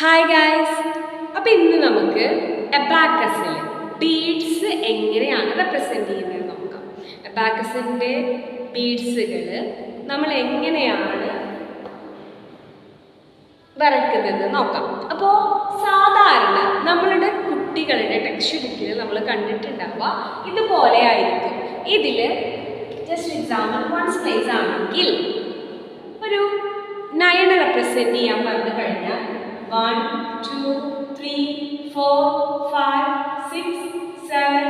Hi guys അപ്പോൾ ഇന്ന് നമുക്ക് എബാക്കസിൽ ബീഡ്സ് എങ്ങനെയാണ് റെപ്രസെന്റ് ചെയ്യുന്നത് നോക്കാം. എബാക്കസിന്റെ ബീഡ്സുകൾ നമ്മൾ എങ്ങനെയാണ് വരയ്ക്കുന്നത് നോക്കാം. അപ്പോൾ സാധാരണ നമ്മളുടെ കുട്ടികളുടെ ടെക്സ്റ്റ് ബുക്കിൽ നമ്മൾ കണ്ടിട്ടുണ്ടാവുക ഇതുപോലെ ആയിരിക്കും. ഇതിൽ ജസ്റ്റ് എക്സാമ്പിൾ വൺസ് പ്ലേസ് ആണെങ്കിൽ ഒരു നയൻ റെപ്രസെന്റ് ചെയ്യാൻ പറഞ്ഞു കഴിഞ്ഞാൽ one two three four five six seven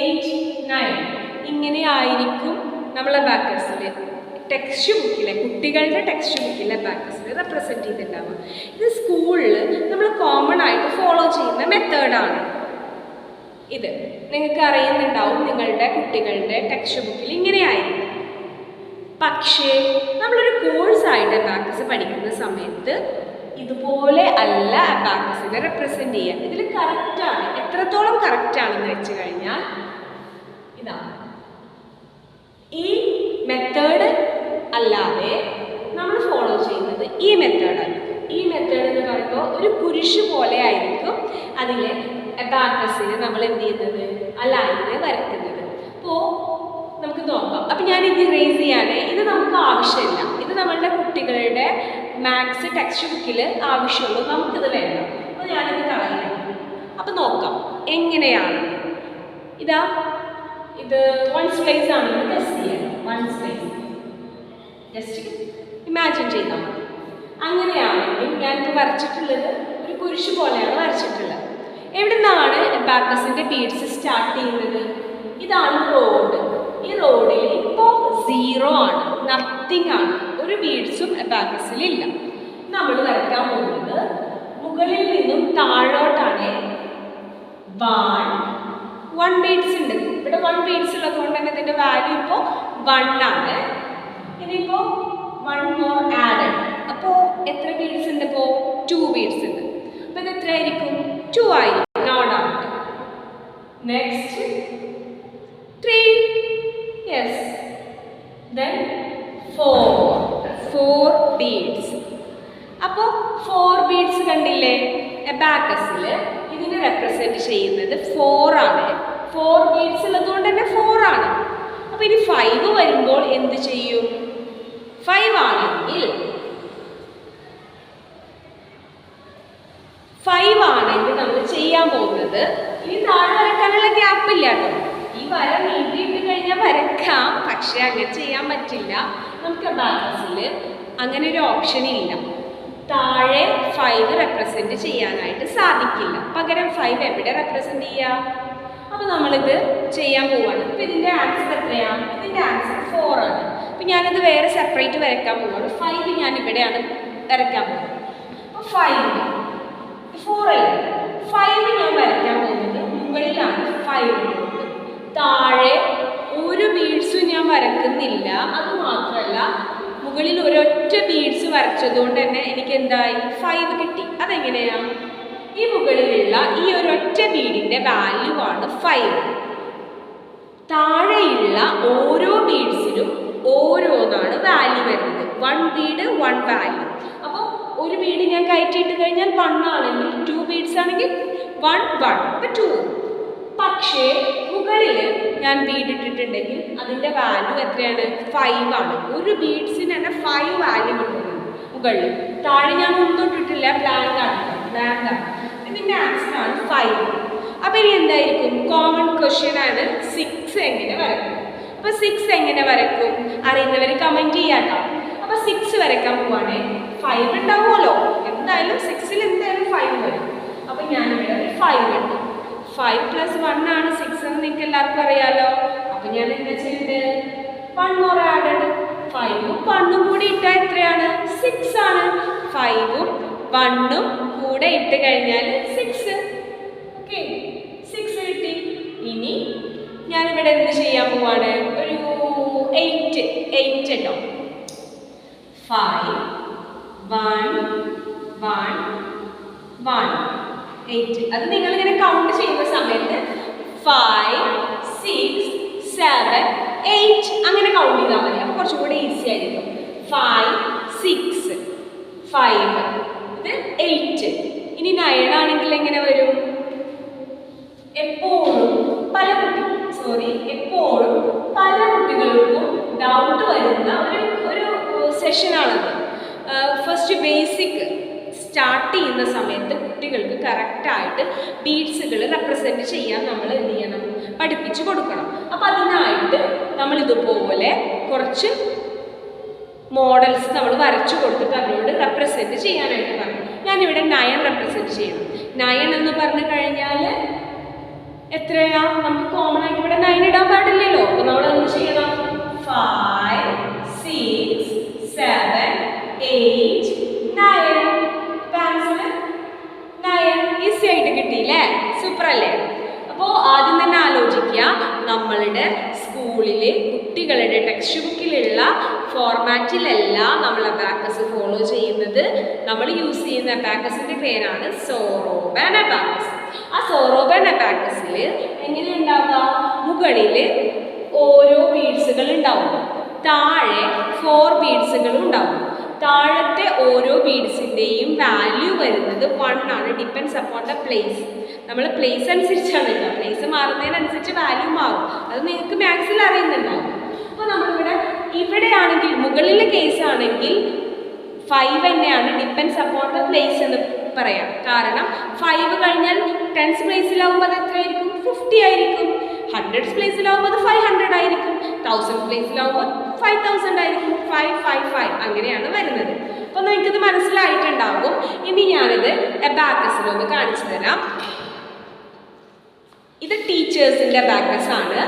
eight nine ഇങ്ങനെ ആയിരിക്കും നമ്മളെ ബാക്കേഴ്സിൽ ടെക്സ്റ്റ് ബുക്കിലെ കുട്ടികളുടെ ടെക്സ്റ്റ് ബുക്കിലെ ബാക്കേഴ്സിൽ റെപ്രസെന്റ് ചെയ്തിട്ടുണ്ടാവുക. ഇത് സ്കൂളിൽ നമ്മൾ കോമൺ ആയിട്ട് ഫോളോ ചെയ്യുന്ന മെത്തേഡാണ് ഇത് നിങ്ങൾക്ക് അറിയുന്നുണ്ടാവും നിങ്ങളുടെ കുട്ടികളുടെ ടെക്സ്റ്റ് ബുക്കിൽ ഇങ്ങനെയായിരിക്കും പക്ഷേ നമ്മളൊരു കോഴ്സായിട്ട് ബാക്കേഴ്സ് പഠിക്കുന്ന സമയത്ത് ഇതുപോലെ അല്ല അബാക്കസിനെ റെപ്രസെന്റ് ചെയ്യുക ഇതിൽ കറക്റ്റാണ് എത്രത്തോളം കറക്റ്റ് ആണെന്ന് വെച്ച് കഴിഞ്ഞാൽ ഇതാണ് ഈ മെത്തേഡ് അല്ലാതെ നമ്മൾ ഫോളോ ചെയ്യുന്നത് ഈ മെത്തേഡാണ് ഈ മെത്തേഡ് എന്ന് പറയുമ്പോൾ ഒരു കുരിശ് പോലെ ആയിരിക്കും അതിലെ ബാക്കസിന് നമ്മൾ എന്ത് ചെയ്യുന്നത്? ആ വരക്കുന്നത് അപ്പോൾ നമുക്ക് നോക്കാം. അപ്പം ഞാൻ ഇത് റേസ് ചെയ്യാണ് ഇത് നമുക്ക് ആവശ്യമില്ല. ഇത് നമ്മളുടെ കുട്ടികളുടെ മാത്സ് ടെക്സ്റ്റ് ബുക്കിൽ ആവശ്യമുള്ളൂ നമുക്കിത് വേണ്ട അപ്പോൾ ഞാനിത് കളയാം അപ്പോൾ നോക്കാം. എങ്ങനെയാണ്? ഇതാ ഇത് വൺ സ്പേസ് ആണ് ടെസ്റ്റ് ചെയ്യണം വൺ സ്പേസ് ജസ്റ്റ് ഇമാജിൻ ചെയ്താൽ മതി. അങ്ങനെയാണെങ്കിൽ ഞാനിപ്പോൾ വരച്ചിട്ടുള്ളത് ഒരു കുരിശ് പോലെയാണ് വരച്ചിട്ടുള്ളത്. എവിടെ നിന്നാണ് ബാക്കസിന്റെ ബീഡ്സ് സ്റ്റാർട്ട് ചെയ്യുന്നത്? ഇതാണ് റോഡ് ഈ റോഡിൽ ഇപ്പോൾ സീറോ ആണ്. നത്തിങ് ആണ്. ഒരു ബീഡ്സും ബാക്കസിലില്ല നമ്മൾ വരയ്ക്കാൻ പോകുന്നത് മുകളിൽ നിന്നും താഴോട്ടാണ് വൺ വൺ ബീഡ്സ് ഉണ്ട്. ഇവിടെ വൺ ബീഡ്സ് ഉള്ളതുകൊണ്ട് തന്നെ ഇതിന്റെ വാല്യൂ ഇപ്പോൾ വൺ ആണ്. ഇനിയിപ്പോൾ വൺ മോർ ആഡ് അപ്പോൾ എത്ര ബീഡ്സ് ഉണ്ട് ഇപ്പോൾ ടു ബീഡ്സ് ഉണ്ട്. അപ്പോൾ ഇത് എത്ര ആയിരിക്കും ടു ആയിരിക്കും. Non out next three yes then four four beads അപ്പോൾ ഫോർ ബീഡ്സ് കണ്ടില്ലേ? എബാക്കസിൽ ഇതിനെ റെപ്രസെന്റ് ചെയ്യുന്നത് ഫോർ ആണ്. ഫോർ ബീഡ്സ് ഉള്ളതുകൊണ്ട് തന്നെ ഫോർ ആണ്. അപ്പോൾ ഇനി ഫൈവ് വരുമ്പോൾ എന്ത് ചെയ്യും? ഫൈവ് ആണെങ്കിൽ ഫൈവ് ആണെങ്കിൽ നമ്മൾ ചെയ്യാൻ പോകുന്നത്. ഇനി താഴെ വരക്കാനുള്ള ഗ്യാപ്പില്ല കേട്ടോ. ഈ വര നീട്ടിയിട്ട് കഴിഞ്ഞാൽ വരക്കാം. പക്ഷെ അങ്ങനെ ചെയ്യാൻ പറ്റില്ല. നമുക്ക് ബാലൻസിൽ അങ്ങനെ ഒരു ഓപ്ഷൻ ഇല്ല. താഴെ ഫൈവ് റെപ്രസെന്റ് ചെയ്യാനായിട്ട് സാധിക്കില്ല. പകരം ഫൈവ് എവിടെ റെപ്രസെന്റ് ചെയ്യാം? അപ്പോൾ നമ്മളിത് ചെയ്യാൻ പോവാണ്. അപ്പോൾ ഇതിന്റെ ആൻസർ എത്രയാണ് ഇതിന്റെ ആൻസർ ഫോർ ആണ്. അപ്പോൾ ഞാനിത് വേറെ സെപ്പറേറ്റ് വരയ്ക്കാൻ പോവാണ്. ഫൈവ് ഞാൻ ഇവിടെയാണ് വരയ്ക്കാൻ പോകുന്നത് അപ്പോൾ ഫൈവ് ഫോർ അല്ല? ഫൈവ് ഞാൻ വരയ്ക്കാൻ പോകുന്നത് മുകളിലാണ്. ഫൈവ് താഴെ ഒരു ബീഡ്സും ഞാൻ വരക്കുന്നില്ല. അത് മാത്രമല്ല മുകളിൽ ഒരൊറ്റ ബീഡ്സ് വരച്ചതുകൊണ്ട് തന്നെ എനിക്ക് എന്തായി ഫൈവ് കിട്ടി. അതെങ്ങനെയാ? ഈ മുകളിലുള്ള ഈ ഒരൊറ്റ ബീഡിന്റെ വാല്യൂ ആണ് ഫൈവ് താഴെയുള്ള ഓരോ ബീഡ്സിനും ഓരോന്നാണ് വാല്യൂ വരുന്നത്. വൺ ബീഡ് വൺ വാല്യൂ അപ്പോൾ ഒരു ബീഡ് ഞാൻ കയറ്റിയിട്ട് കഴിഞ്ഞാൽ വൺ ആണെങ്കിൽ ടു ബീഡ്സ് ആണെങ്കിൽ വൺ വൺ അപ്പോൾ ടു പക്ഷേ മുകളിൽ ഞാൻ ബീഡ് ഇട്ടിട്ടുണ്ടെങ്കിൽ അതിന്റെ വാല്യൂ എത്രയാണ്? ഫൈവ് ആണ്. ഒരു ബീഡ്സിന് തന്നെ ഫൈവ് വാല്യൂ കിട്ടുന്നത് മുകളിൽ താഴെ ഞാൻ ഒന്നും ഇട്ടിട്ടില്ല. ബ്ലാങ്ക് ആണ് ബ്ലാങ്ക് ആണ്. ഇതിന്റെ ആൻസർ ആണ് ഫൈവ് അപ്പോൾ ഇനി എന്തായിരിക്കും? കോമൺ ക്വസ്റ്റ്യൻ ആണ് സിക്സ് എങ്ങനെ വരക്കും അപ്പോൾ സിക്സ് എങ്ങനെ വരക്കും അറിയുന്നവർ കമന്റ് ചെയ്യാട്ടോ അപ്പോൾ സിക്സ് വരയ്ക്കാൻ പോവാണേ. ഫൈവ് ഉണ്ടാവുമല്ലോ. എന്തായാലും സിക്സിൽ എന്തായാലും ഫൈവ് വരും. അപ്പോൾ ഞാനിവിടെ ഫൈവ് ഉണ്ട് ഫൈവ് പ്ലസ് വൺ ആണ് സിക്സ് എന്ന് നിങ്ങൾക്ക് എല്ലാവർക്കും അറിയാലോ. അപ്പം ഞാൻ എന്താ ചെയ്തത് വൺ മോർ ആഡഡ് ഫൈവും വണ്ണും കൂടി ഇട്ടാൽ എത്രയാണ്? സിക്സ് ആണ്. ഫൈവും വണ്ണും കൂടെ ഇട്ട് കഴിഞ്ഞാൽ സിക്സ് ഓക്കെ സിക്സ് കിട്ടി. ഇനി ഞാനിവിടെ എന്ത് ചെയ്യാൻ പോവാണ്? ഒരു എയ്റ്റ് എയ്റ്റ് കേട്ടോ five one one one eight അത് നിങ്ങളിങ്ങനെ കൗണ്ട് ചെയ്യുന്ന സമയത്ത് ഫൈവ് സിക്സ് സെവൻ എയ്റ്റ് അങ്ങനെ കൗണ്ട് ചെയ്താൽ മതി. അപ്പോൾ കുറച്ചും കൂടെ ഈസി ആയിരിക്കും. ഫൈവ് സിക്സ് ഫൈവ് ഇത് എയ്റ്റ് ഇനി നയനാണെങ്കിൽ എങ്ങനെ വരും? എപ്പോഴും പല കുട്ടി സോറി എപ്പോഴും പല കുട്ടികൾക്കും ഡൗട്ട് വരുന്ന ഒരു ഒരു സെഷനാണത് ഫസ്റ്റ് ബേസിക് സ്റ്റാർട്ട് ചെയ്യുന്ന സമയത്ത് കുട്ടികൾക്ക് കറക്റ്റായിട്ട് ബീഡ്സുകൾ റെപ്രസെന്റ് ചെയ്യാൻ നമ്മൾ എന്ത് ചെയ്യണം? പഠിപ്പിച്ചു കൊടുക്കണം. അപ്പം അതിനായിട്ട് നമ്മളിതുപോലെ കുറച്ച് മോഡൽസ് നമ്മൾ വരച്ചു കൊടുത്തിട്ട് അവരോട് റെപ്രസെന്റ് ചെയ്യാനായിട്ട് പറയും. ഞാനിവിടെ നയൻ റെപ്രസെന്റ് ചെയ്യണം. നയൻ എന്ന് പറഞ്ഞു കഴിഞ്ഞാൽ എത്രയാ? നമുക്ക് കോമൺ ആയിട്ട് ഇവിടെ നയൻ ഇടാൻ പാടില്ലല്ലോ. അപ്പോൾ നമ്മൾ എന്ത് ചെയ്യണം? Five six seven eight easy ആയിട്ട് കിട്ടിയില്ലേ? സൂപ്പർ അല്ലേ അപ്പോൾ ആദ്യം തന്നെ ആലോചിക്കുക. നമ്മളുടെ സ്കൂളിലെ കുട്ടികളുടെ ടെക്സ്റ്റ് ബുക്കിലുള്ള ഫോർമാറ്റിലല്ല നമ്മൾ അബാക്കസ് ഫോളോ ചെയ്യുന്നത്. നമ്മൾ യൂസ് ചെയ്യുന്ന അബാക്കസിന്റെ പേരാണ് സോറോബാൻ അബാക്കസ് ആ സോറോബാൻ അബാക്കസിൽ എങ്ങനെ ഉണ്ടാവുക മുകളിൽ ഓരോ ബീഡ്സുകൾ ഉണ്ടാവും. താഴെ ഫോർ ബീഡ്സുകളും ഉണ്ടാവും. താഴത്തെ ഓരോ ബീഡ്സിന്റെയും വാല്യൂ വരുന്നത് വൺ ആണ്. ഡിപ്പെൻസ് അപ്പോൺ ദ പ്ലേസ് നമ്മൾ പ്ലേസ് അനുസരിച്ചാണ് കേട്ടോ. പ്ലേസ് മാറുന്നതിനനുസരിച്ച് വാല്യൂ മാറും. അത് നിങ്ങൾക്ക് മാത്സിൽ അറിയുന്നുണ്ടാവും അപ്പോൾ നമ്മളിവിടെ ഇവിടെയാണെങ്കിൽ മുകളിലെ കേസ് ആണെങ്കിൽ ഫൈവ് തന്നെയാണ്. ഡിപ്പെൻസ് അപ്പോൺ ദ പ്ലേസ് എന്ന് പറയാം. കാരണം ഫൈവ് കഴിഞ്ഞാൽ ടെൻസ് പ്ലേസിലാവുമ്പോൾ അത് എത്രയായിരിക്കും? ഫിഫ്റ്റി ആയിരിക്കും. ഹൺഡ്രഡ്സ് പ്ലേസിലാവുമ്പോൾ അത് ഫൈവ് ഹൺഡ്രഡ് ആയിരിക്കും. തൗസൻഡ് പ്ലേസിലാവുമ്പോൾ ഫൈവ് തൗസൻഡ് ആയിരിക്കും. ഫൈവ് ഫൈവ് ഫൈവ് അങ്ങനെയാണ് വരുന്നത്. അപ്പോൾ നിങ്ങൾക്കിത് മനസ്സിലായിട്ടുണ്ടാകും ഇനി ഞാനിത് എബാക്കസിലൊന്ന് കാണിച്ചു തരാം. ഇത് ടീച്ചേഴ്സിന്റെ ബാക്കസ് ആണ്.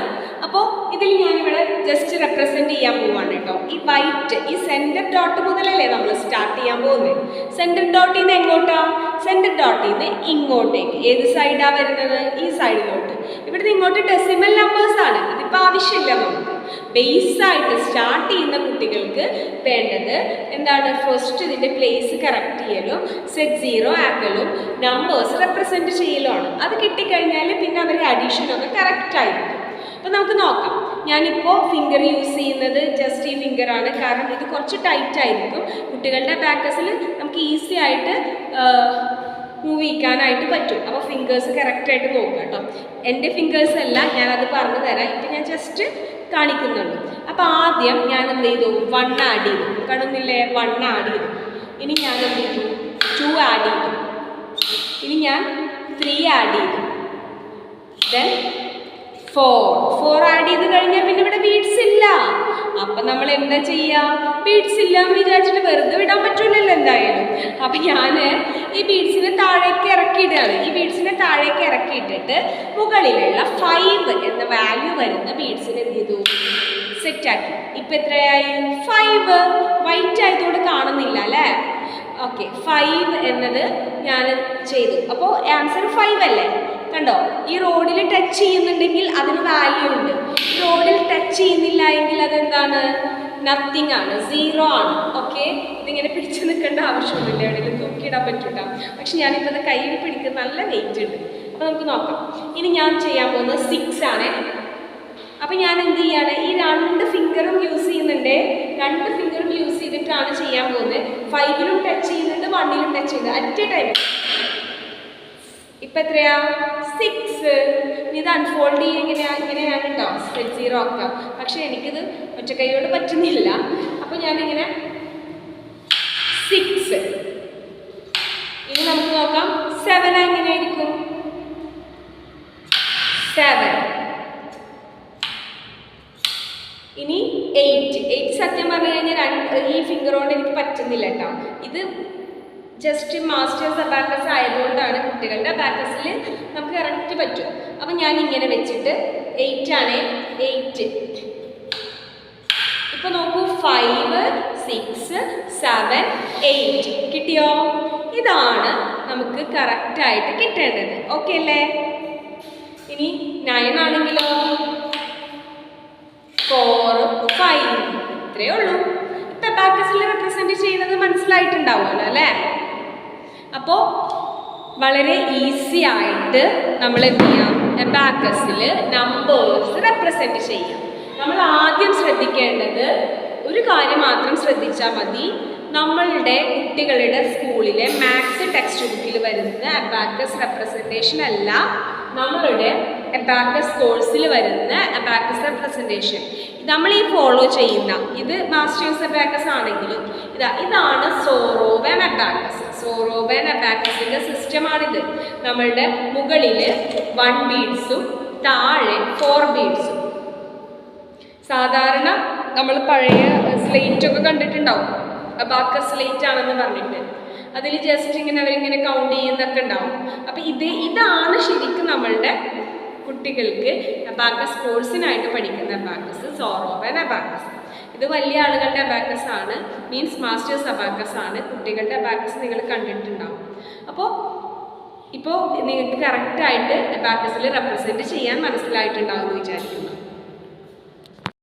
അപ്പോൾ ഇതിൽ ഞാനിവിടെ ജസ്റ്റ് റെപ്രസെന്റ് ചെയ്യാൻ പോവാണ് കേട്ടോ. ഈ വൈറ്റ് ഈ സെന്റർ ഡോട്ട് മുതലല്ലേ നമ്മൾ സ്റ്റാർട്ട് ചെയ്യാൻ പോകുന്നത് സെന്റർ ഡോട്ടിൽ നിന്ന് എങ്ങോട്ടാ? സെന്റർ ഡോട്ടിൽ നിന്ന് ഇങ്ങോട്ടേക്ക്. ഏത് സൈഡാണ് വരുന്നത്? ഈ സൈഡിലോട്ട് ഇവിടുന്ന് ഇങ്ങോട്ട് ഡെസിമൽ നമ്പേഴ്സാണ് ഇതിപ്പോൾ ആവശ്യമില്ല നമുക്ക്. ബേസ് ആയിട്ട് സ്റ്റാർട്ട് ചെയ്യുന്ന കുട്ടികൾക്ക് വേണ്ടത് എന്താണ്? ഫസ്റ്റ് ഇതിന്റെ പ്ലേസ് കറക്റ്റ് ചെയ്യലും സെറ്റ് സീറോ ആക്കലും നമ്പേഴ്സ് റെപ്രസെന്റ് ചെയ്യലുമാണ് അത് കിട്ടിക്കഴിഞ്ഞാൽ പിന്നെ അവരുടെ അഡീഷനൊക്കെ കറക്റ്റ് ആയിരിക്കും. അപ്പോൾ നമുക്ക് നോക്കാം. ഞാനിപ്പോൾ ഫിംഗർ യൂസ് ചെയ്യുന്നത് ജസ്റ്റ് ഈ ഫിംഗറാണ് കാരണം ഇത് കുറച്ച് ടൈറ്റ് ആയിരിക്കും. കുട്ടികളുടെ ബാക്കസിൽ നമുക്ക് ഈസി ആയിട്ട് മൂവ് ചെയ്യിക്കാനായിട്ട് പറ്റും. അപ്പോൾ ഫിംഗേഴ്സ് കറക്റ്റായിട്ട് നോക്കുക കേട്ടോ. എന്റെ ഫിംഗേഴ്സ് അല്ല ഞാനത് പറഞ്ഞു തരാം ഇപ്പം ഞാൻ ജസ്റ്റ് കാണിക്കുന്നുള്ളൂ. അപ്പോൾ ആദ്യം ഞാൻ എന്ത് ചെയ്തു? വൺ ആഡ് ചെയ്തു. കാണുന്നില്ലേ വൺ ആഡ് ചെയ്തു. ഇനി ഞാൻ എന്ത് ചെയ്തു? ടു ആഡ് ചെയ്തു. ഇനി ഞാൻ ത്രീ ആഡ് ചെയ്തു. ദെൻ ഫോർ ഫോർ ആഡ് ചെയ്ത് കഴിഞ്ഞാൽ പിന്നെ ഇവിടെ ബീഡ്സ് ഇല്ല. അപ്പം നമ്മൾ എന്താ ചെയ്യുക ബീഡ്സ് ഇല്ലാന്ന് വിചാരിച്ചിട്ട് വെറുതെ വിടാൻ പറ്റൂലല്ലോ എന്തായാലും. അപ്പം ഞാൻ ഈ ബീഡ്സിനെ താഴേക്ക് ഇറക്കിയിടുകയാണ്. ഈ ബീഡ്സിനെ താഴേക്ക് ഇറക്കിയിട്ടിട്ട് മുകളിലുള്ള ഫൈവ് എന്ന വാല്യൂ വരുന്ന ബീഡ്സിനെ എന്ത് ചെയ്തു? സെറ്റാക്കി ഇപ്പം എത്രയായി? ഫൈവ് വൈറ്റ് ആയതുകൊണ്ട് കാണുന്നില്ല അല്ലേ? ഓക്കെ ഫൈവ് എന്നത് ഞാൻ ചെയ്തു. അപ്പോൾ ആൻസർ ഫൈവ് അല്ലേ? കണ്ടോ? ഈ റോഡിൽ ടച്ച് ചെയ്യുന്നുണ്ടെങ്കിൽ അതിന് വാല്യൂ ഉണ്ട്. റോഡിൽ ടച്ച് ചെയ്യുന്നില്ല എങ്കിൽ അതെന്താണ്? നത്തിങ് ആണ്. സീറോ ആണ്. ഓക്കെ ഇതിങ്ങനെ പിടിച്ചു നിൽക്കേണ്ട ആവശ്യമൊന്നുമില്ല. എവിടെയെങ്കിലും തൂക്കിയിടാൻ പറ്റൂട്ടോ. പക്ഷെ ഞാനിപ്പോൾ അത് കയ്യിൽ പിടിക്കുന്ന നല്ല വെയിറ്റ് ഉണ്ട്. അപ്പോൾ നമുക്ക് നോക്കാം. ഇനി ഞാൻ ചെയ്യാൻ പോകുന്നത് സിക്സ് ആണ്. അപ്പോൾ ഞാൻ എന്ത് ചെയ്യാണ്? ഈ രണ്ട് ഫിംഗറും യൂസ് ചെയ്യുന്നുണ്ട്. രണ്ട് ഫിംഗറും യൂസ് ചെയ്തിട്ടാണ് ചെയ്യാൻ പോകുന്നത്. ഫൈവിലും ടച്ച് ചെയ്യുന്നുണ്ട് വണ്ണിലും ടച്ച് ചെയ്യുന്നത് അറ്റ് എ ടൈം ഇപ്പൊ എത്രയാ? സിക്സ് ഇത് അൺഫോൾഡ് ചെയ്യുക എങ്ങനെയാ ഇങ്ങനെയാണ് കേട്ടോ സീറോ ആക്കുക. പക്ഷെ എനിക്കിത് ഒറ്റ കൈയോട് പറ്റുന്നില്ല. അപ്പൊ ഞാനിങ്ങനെ സിക്സ് ഇനി നമുക്ക് നോക്കാം. സെവൻ എങ്ങനെയായിരിക്കും സെവൻ ഇനി എയ്റ്റ് എയ്റ്റ് സത്യം പറഞ്ഞു കഴിഞ്ഞാൽ ഈ ഫിംഗർ കൊണ്ട് എനിക്ക് പറ്റുന്നില്ല കേട്ടോ ഇത് ജസ്റ്റ് മാസ്റ്റേഴ്സ് അബാക്കസ് ആയതുകൊണ്ടാണ് കുട്ടികളുടെ അബാക്കസിൽ നമുക്ക് കറക്റ്റ് പറ്റും. അപ്പം ഞാൻ ഇങ്ങനെ വെച്ചിട്ട് എയ്റ്റ് ആണ് എയ്റ്റ് ഇപ്പം നോക്കൂ ഫൈവ് സിക്സ് സെവൻ എയ്റ്റ് കിട്ടിയോ? ഇതാണ് നമുക്ക് കറക്റ്റായിട്ട് കിട്ടേണ്ടത്. ഓക്കെ അല്ലേ? ഇനി നയൻ ആണെങ്കിലോ? ഫോർ ഫൈവ് ഇത്രയേ ഉള്ളൂ. ഇപ്പം അബാക്കസിൽ റെപ്രസെന്റ് ചെയ്യുന്നത് മനസ്സിലായിട്ടുണ്ടാവുമല്ലോ അല്ലേ? അപ്പോൾ വളരെ ഈസി ആയിട്ട് നമ്മൾ എന്ത് ചെയ്യാം? എബാക്കസിൽ നമ്പേഴ്സ് റെപ്രസെന്റ് ചെയ്യാം. നമ്മൾ ആദ്യം ശ്രദ്ധിക്കേണ്ടത് ഒരു കാര്യം മാത്രം ശ്രദ്ധിച്ചാൽ മതി. നമ്മളുടെ കുട്ടികളുടെ സ്കൂളിലെ മാത്സ് ടെക്സ്റ്റ് ബുക്കിൽ വരുന്ന അബാക്കസ് റെപ്രസെന്റേഷൻ അല്ല നമ്മളുടെ അബാക്കസ് കോഴ്സിൽ വരുന്ന അബാക്കസ് റെപ്രസെന്റേഷൻ നമ്മൾ ഈ ഫോളോ ചെയ്യുന്ന ഇത് മാസ്റ്റേഴ്സ് അബാക്കസ് ആണെങ്കിലും ഇതാ ഇതാണ് സോറോവൻ അബാക്കസ് സോറോവൻ അബാക്കസിന്റെ സിസ്റ്റമാണിത് നമ്മളുടെ മുകളിൽ വൺ ബീഡ്സും താഴെ ഫോർ ബീഡ്സും സാധാരണ നമ്മൾ പഴയ സ്ലേറ്റൊക്കെ കണ്ടിട്ടുണ്ടാവും. അബാക്കസ് സ്ലേറ്റ് ആണെന്ന് പറഞ്ഞിട്ട്. അതിൽ ജസ്റ്റ് ഇങ്ങനെ അവരിങ്ങനെ കൗണ്ട് ചെയ്യുന്നൊക്കെ ഉണ്ടാവും. അപ്പം ഇത് ഇതാണ് ശരിക്കും നമ്മളുടെ കുട്ടികൾക്ക് അബാക്കസ് കോഴ്സിനായിട്ട് പഠിക്കുന്ന അബാക്കസ് സോറോവൻ അബാക്കസ് ഇത് വലിയ ആളുകളുടെ അബാക്കസ് ആണ് മീൻസ് മാസ്റ്റേഴ്സ് അബാക്കസ് ആണ് കുട്ടികളുടെ അബാക്കസ് നിങ്ങൾ കണ്ടിട്ടുണ്ടാവും. അപ്പോൾ ഇപ്പോൾ നിങ്ങൾക്ക് കറക്റ്റായിട്ട് അബാക്കസിൽ റെപ്രസെന്റ് ചെയ്യാൻ മനസ്സിലായിട്ടുണ്ടാവും എന്ന് വിചാരിക്കുന്നു.